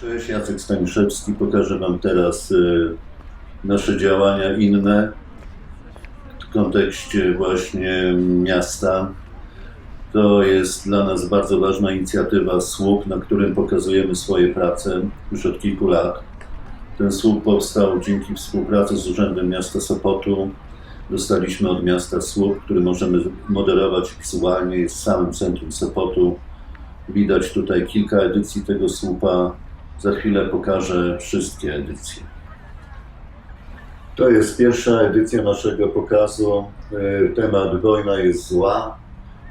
Cześć, Jacek Staniszewski. Pokażę Wam teraz y, nasze działania inne w kontekście właśnie miasta. To jest dla nas bardzo ważna inicjatywa słup, na którym pokazujemy swoje prace już od kilku lat. Ten słup powstał dzięki współpracy z Urzędem Miasta Sopotu. Dostaliśmy od miasta słup, który możemy moderować wizualnie, jest w samym centrum Sopotu. Widać tutaj kilka edycji tego słupa. Za chwilę pokażę wszystkie edycje. To jest pierwsza edycja naszego pokazu. E, Temat wojna jest zła.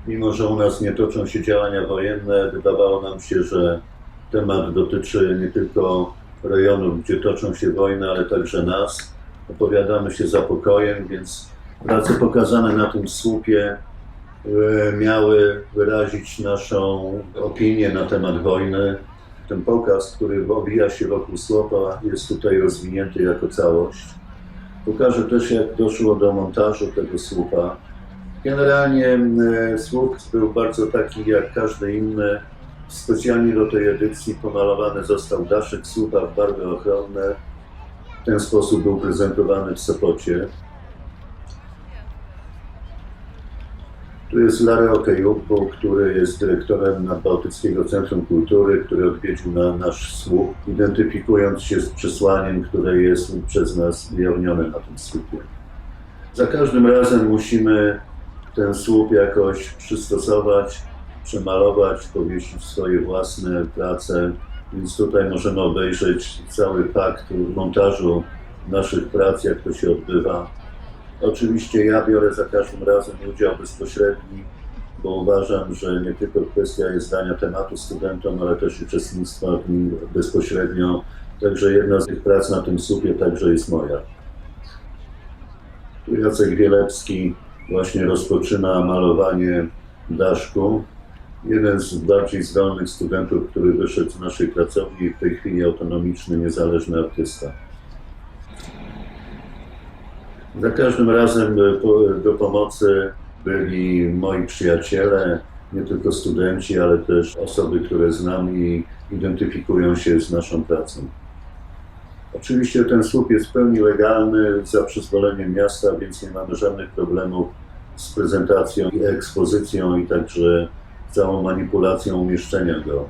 Mimo, że u nas nie toczą się działania wojenne, wydawało nam się, że temat dotyczy nie tylko rejonów, gdzie toczą się wojny, ale także nas. Opowiadamy się za pokojem, więc prace pokazane na tym słupie e, miały wyrazić naszą opinię na temat wojny. Ten pokaz, który owija się wokół słupa, jest tutaj rozwinięty jako całość. Pokażę też, jak doszło do montażu tego słupa. Generalnie e, słup był bardzo taki jak każdy inny. Specjalnie do tej edycji pomalowany został daszek słupa w barwy ochronne. W ten sposób był prezentowany w Sopocie. Tu jest Larry Okejukbu, który jest dyrektorem Nadbałtyckiego Centrum Kultury, który odwiedził na nasz słup, identyfikując się z przesłaniem, które jest przez nas ujawnione na tym słupie. Za każdym razem musimy ten słup jakoś przystosować, przemalować, powiesić swoje własne prace, więc tutaj możemy obejrzeć cały fakt montażu naszych prac, jak to się odbywa. Oczywiście ja biorę za każdym razem udział bezpośredni, bo uważam, że nie tylko kwestia jest dania tematu studentom, ale też uczestnictwa w nim bezpośrednio. Także jedna z tych prac na tym słupie także jest moja. Tu Jacek Wielepski właśnie rozpoczyna malowanie daszku. Jeden z bardziej zdolnych studentów, który wyszedł z naszej pracowni w tej chwili autonomiczny, niezależny artysta. Za każdym razem e, do pomocy byli moi przyjaciele, nie tylko studenci, ale też osoby, które znam i identyfikują się z naszą pracą. Oczywiście ten słup jest w pełni legalny za przyzwoleniem miasta, więc nie mamy żadnych problemów z prezentacją i ekspozycją i także całą manipulacją umieszczenia go.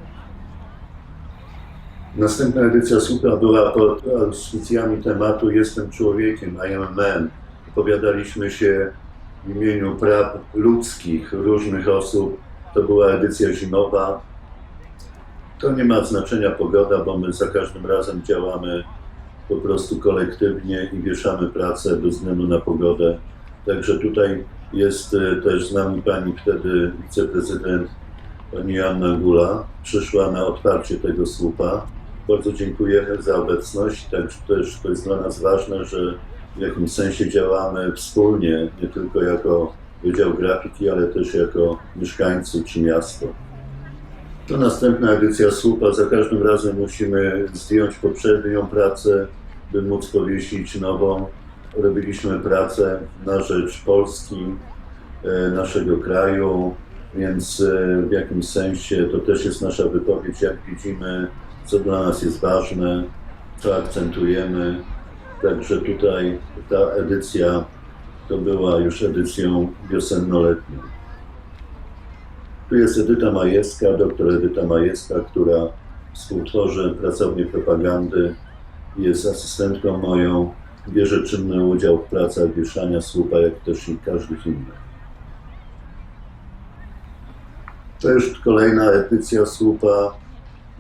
Następna edycja słupa była pod auspicjami tematu Jestem człowiekiem, I am man. Opowiadaliśmy się w imieniu praw ludzkich różnych osób. To była edycja zimowa. To nie ma znaczenia pogoda, bo my za każdym razem działamy po prostu kolektywnie i wieszamy pracę bez względu na pogodę. Także tutaj jest e, też z nami pani wtedy wiceprezydent, pani Anna Gula. Przyszła na otwarcie tego słupa. Bardzo dziękujemy za obecność. Także też to jest dla nas ważne, że w jakimś sensie działamy wspólnie, nie tylko jako Wydział Grafiki, ale też jako mieszkańcy czy miasto. To następna edycja słupa. Za każdym razem musimy zdjąć poprzednią pracę, by móc powiesić nową. Robiliśmy pracę na rzecz Polski, e, naszego kraju, więc e, w jakimś sensie to też jest nasza wypowiedź, jak widzimy, co dla nas jest ważne, co akcentujemy. Także tutaj ta edycja to była już edycją wiosennoletnią. Tu jest Edyta Majewska, doktor Edyta Majewska, która współtworzy pracownię propagandy, jest asystentką moją, bierze czynny udział w pracach wieszania słupa, jak też i każdych innych. To już kolejna edycja słupa,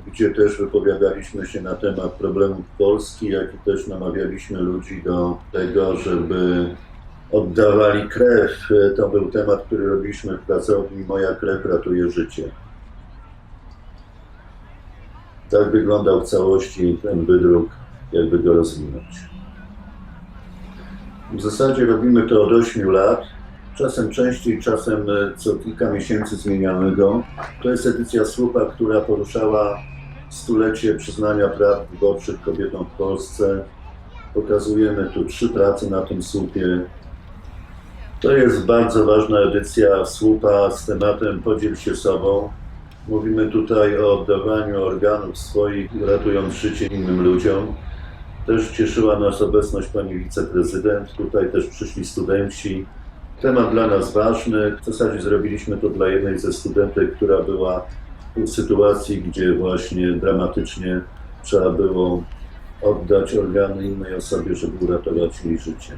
gdzie też wypowiadaliśmy się na temat problemów Polski, jak i też namawialiśmy ludzi do tego, żeby oddawali krew. To był temat, który robiliśmy w pracowni Moja krew ratuje życie. Tak wyglądał w całości ten wydruk, jakby go rozwinąć. W zasadzie robimy to od 8 lat. Czasem częściej, czasem e, co kilka miesięcy zmieniamy go. To jest edycja słupa, która poruszała stulecie przyznania praw wyborczych kobietom w Polsce. Pokazujemy tu trzy prace na tym słupie. To jest bardzo ważna edycja słupa z tematem Podziel się sobą. Mówimy tutaj o oddawaniu organów swoich, ratując życie innym ludziom. Też cieszyła nas obecność pani wiceprezydent. Tutaj też przyszli studenci. Temat dla nas ważny. W zasadzie zrobiliśmy to dla jednej ze studentek, która była w sytuacji, gdzie właśnie dramatycznie trzeba było oddać organy innej osobie, żeby uratować jej życie.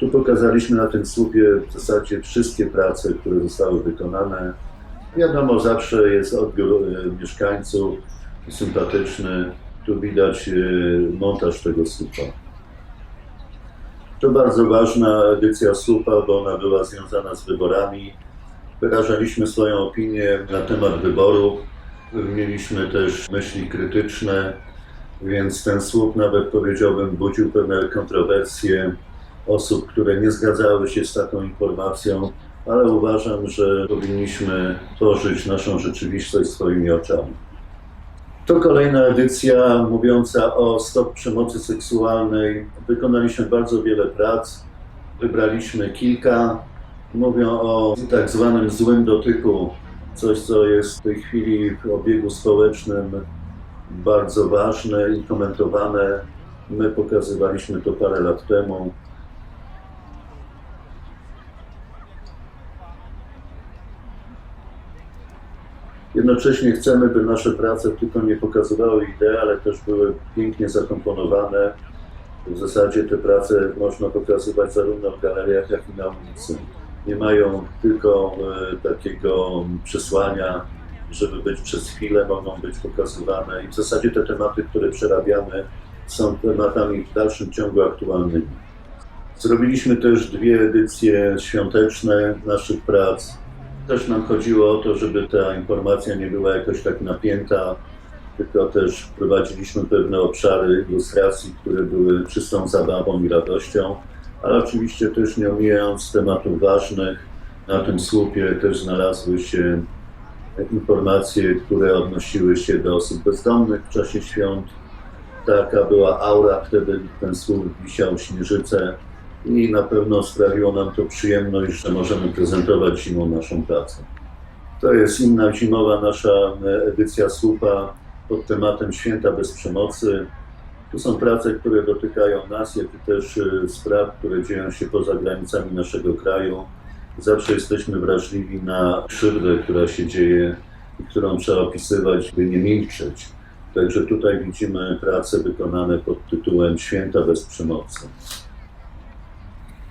Tu pokazaliśmy na tym słupie w zasadzie wszystkie prace, które zostały wykonane. Wiadomo, zawsze jest odbiór e, mieszkańców sympatyczny. Tu widać e, montaż tego słupa. To bardzo ważna edycja słupa, bo ona była związana z wyborami. Wyrażaliśmy swoją opinię na temat wyborów. Mieliśmy też myśli krytyczne, więc ten słup nawet powiedziałbym budził pewne kontrowersje osób, które nie zgadzały się z taką informacją, ale uważam, że powinniśmy tworzyć naszą rzeczywistość swoimi oczami. To kolejna edycja mówiąca o stop przemocy seksualnej. Wykonaliśmy bardzo wiele prac, wybraliśmy kilka. Mówią o tak zwanym złym dotyku, coś co jest w tej chwili w obiegu społecznym bardzo ważne i komentowane. My pokazywaliśmy to parę lat temu. Jednocześnie chcemy, by nasze prace tylko nie pokazywały idei, ale też były pięknie zakomponowane. W zasadzie te prace można pokazywać zarówno w galeriach, jak i na ulicy. Nie mają tylko e, takiego przesłania, żeby być przez chwilę, mogą być pokazywane. I w zasadzie te tematy, które przerabiamy, są tematami w dalszym ciągu aktualnymi. Zrobiliśmy też dwie edycje świąteczne naszych prac. Też nam chodziło o to, żeby ta informacja nie była jakoś tak napięta, tylko też wprowadziliśmy pewne obszary ilustracji, które były czystą zabawą i radością, ale oczywiście też nie omijając tematów ważnych. Na tym słupie też znalazły się informacje, które odnosiły się do osób bezdomnych w czasie świąt. Taka była aura, wtedy ten słup wisiał śnieżycę i na pewno sprawiło nam to przyjemność, że możemy prezentować zimą naszą pracę. To jest inna zimowa nasza edycja słupa pod tematem Święta bez przemocy. Tu są prace, które dotykają nas, jak i też y, spraw, które dzieją się poza granicami naszego kraju. Zawsze jesteśmy wrażliwi na krzywdę, która się dzieje i którą trzeba opisywać, by nie milczeć. Także tutaj widzimy prace wykonane pod tytułem Święta bez przemocy.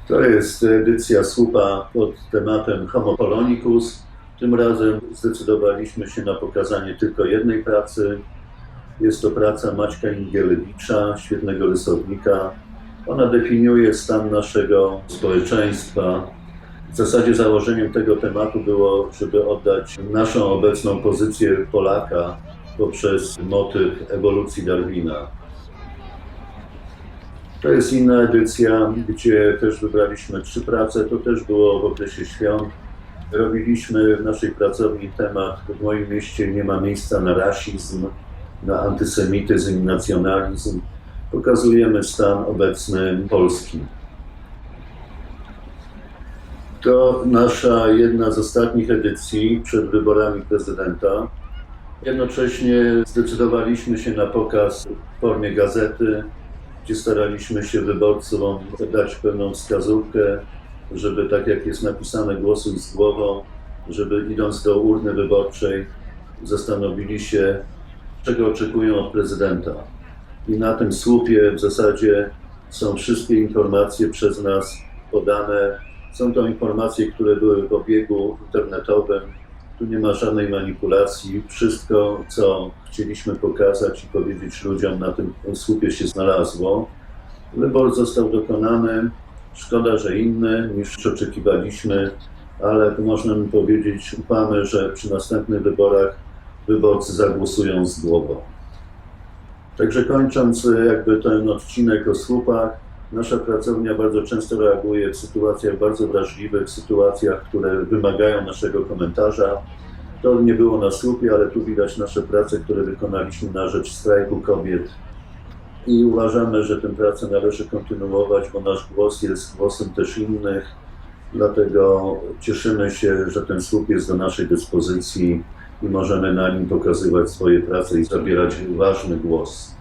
To jest edycja słupa pod tematem Homo Polonicus. Tym razem zdecydowaliśmy się na pokazanie tylko jednej pracy. Jest to praca Maćka Ingielewicza, świetnego rysownika. Ona definiuje stan naszego społeczeństwa. W zasadzie założeniem tego tematu było, żeby oddać naszą obecną pozycję Polaka poprzez motyw ewolucji Darwina. To jest inna edycja, gdzie też wybraliśmy trzy prace. To też było w okresie świąt. Robiliśmy w naszej pracowni temat w moim mieście nie ma miejsca na rasizm, na antysemityzm i nacjonalizm. Pokazujemy stan obecny Polski. To nasza jedna z ostatnich edycji przed wyborami prezydenta. Jednocześnie zdecydowaliśmy się na pokaz w formie gazety, gdzie staraliśmy się wyborcom dać pewną wskazówkę, żeby tak jak jest napisane głosuj z głową, żeby idąc do urny wyborczej zastanowili się, czego oczekują od prezydenta. I na tym słupie w zasadzie są wszystkie informacje przez nas podane. Są to informacje, które były w obiegu internetowym. Tu nie ma żadnej manipulacji. Wszystko, co chcieliśmy pokazać i powiedzieć ludziom, na tym słupie się znalazło. Wybór został dokonany. Szkoda, że inny niż oczekiwaliśmy, ale można mi powiedzieć, ufamy, że przy następnych wyborach wyborcy zagłosują z głową. Także kończąc jakby ten odcinek o słupach, nasza pracownia bardzo często reaguje w sytuacjach bardzo wrażliwych, w sytuacjach, które wymagają naszego komentarza. To nie było na słupie, ale tu widać nasze prace, które wykonaliśmy na rzecz strajku kobiet. I uważamy, że tę pracę należy kontynuować, bo nasz głos jest głosem też innych Dlatego cieszymy się, że ten słup jest do naszej dyspozycji i możemy na nim pokazywać swoje prace i zabierać ważny głos.